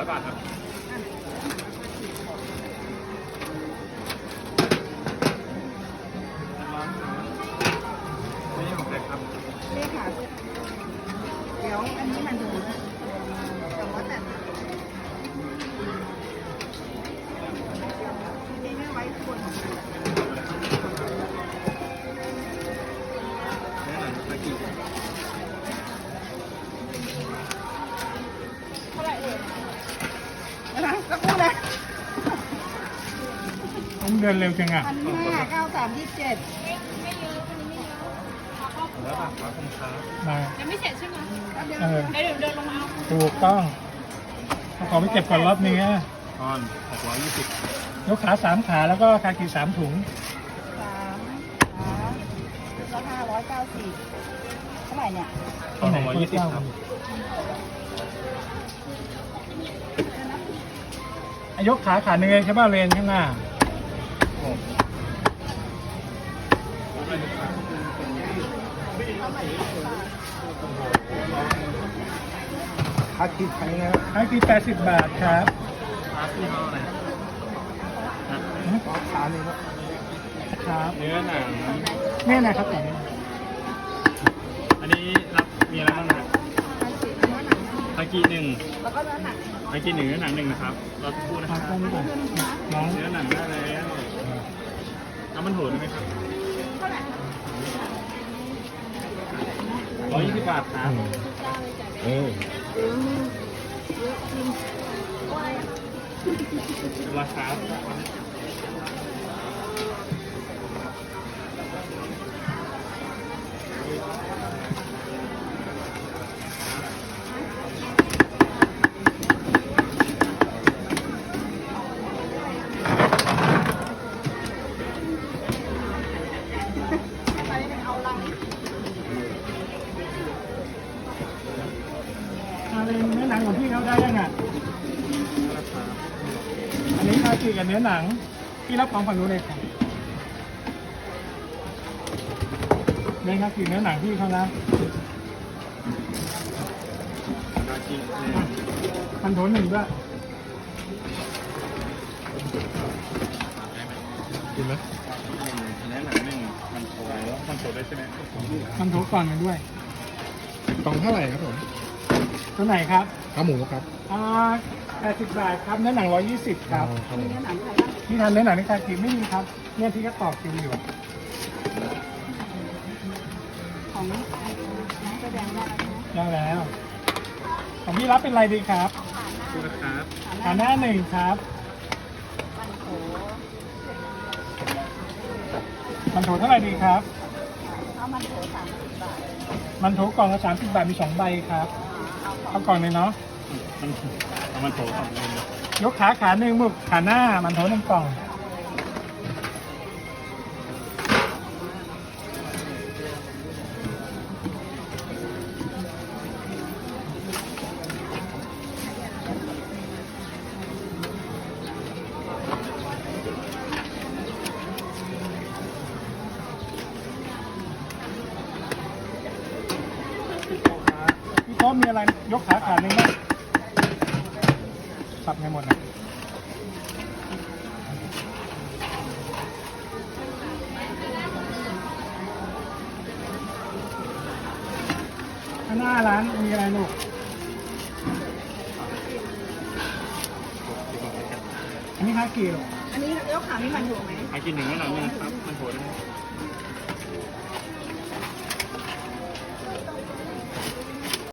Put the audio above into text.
ร้อยบาทครับไม่ของใครครับนี่ค่ะ เดี๋ยวอันนี้มันดูนะ สักครู่นะผมเดินเร็วจังอะพันห้าเก้าสามยี่สิบเจ็ดร้อยบาทครับคุณครับมายังไม่เสร็จใช่ไหมเออเดี๋ยวเดินลงมาเอาถูกต้องเอาของไปเก็บก่อนรอบนี้นะตอนหกร้อยยี่สิบยกขาสามขาแล้วก็คากีสามถุงสามขาแล้วห้าร้อยเก้าสิบเท่าไหร่เนี่ยตอนหกร้อยยี่สิบครับอะ ยกขาขาหนึ่งเองใช่ป่ะเลนข้างหน้าค่าคิดใช้นะคากีแปดสิบบาทครับครับที่ห้ออะไรครับราคานี่ครับครับเนื้อหนังเนี่ยนะครับแต่นี้อันนี้รับมีอะไรบ้างนะครับพันสิบเนื้อหนังตะกี้หนึ่งแล้วก็เนื้อหนัง ตะกี้หนึ่งเนื้อหนังหนึ่งนะครับรอสักครู่นะคครัรับบต้นก่อนน้องเนื้อหนังได้แล้วน้ำมันโถได้ไหมครับเท่าไหร่ร้อยยี่สิบบาทครับเออเออเยอะจริงโอ้ยราคา เอาเลนเนื้อหนังของพี่เขาได้ยังอะราคาอันนี้คากีกับเนื้อหนังพี่รับของฝั่งนู้นเลยครับเลนคากีเนื้อหนังพี่เขานะตะกี้หนึ่งมันโถหนึ่งด้วยกินไหมเนื้อหนังหนึ่งมันโถมันโถได้ใช่ไหมมันโถก่อนมันด้วยกล่องเท่าไหร่ครับผม ตัวไหนครับขาหมูครับอ่าแปดสิบบาทครับเนื้อหนังร้อยยี่สิบครับอ๋อครับผมีมเนื้อหนังอะไรบ้างที่ทานเนื้อหนังในคากีไม่มีครับ เนี่ยที่ก็ตอบคิวอยู่อะของน้องแสดงได้แล้วใช่ไหมได้แล้ว ของพี่รับเป็นอะไรดีครับคู่นะครับขาหน้าหนึ่งครับมันโถมันโถเท่าไหร่ดีครับ เอามันโถสามสิบบาท มันโถกล่องละสามสิบบาทมีสองใบครับ เอาของเอากล่องเลยเนาะมันเอามันโถสองเลยยกขาขาหนึ่งหมึกขาหน้ามันโถหนึ่งกล่อง พี่โต๊ะมีอะไรยกขาขาหนึ่งบ้างสับให้หมดนะข้างหน้าร้านมีอะไรลูกอันนี้ห้ากิโลอันนี้ยกขามีมันอยู่ไหมอากินหนึ่งเนื้อหนังหนึ่งครับ มันโถได้ไหม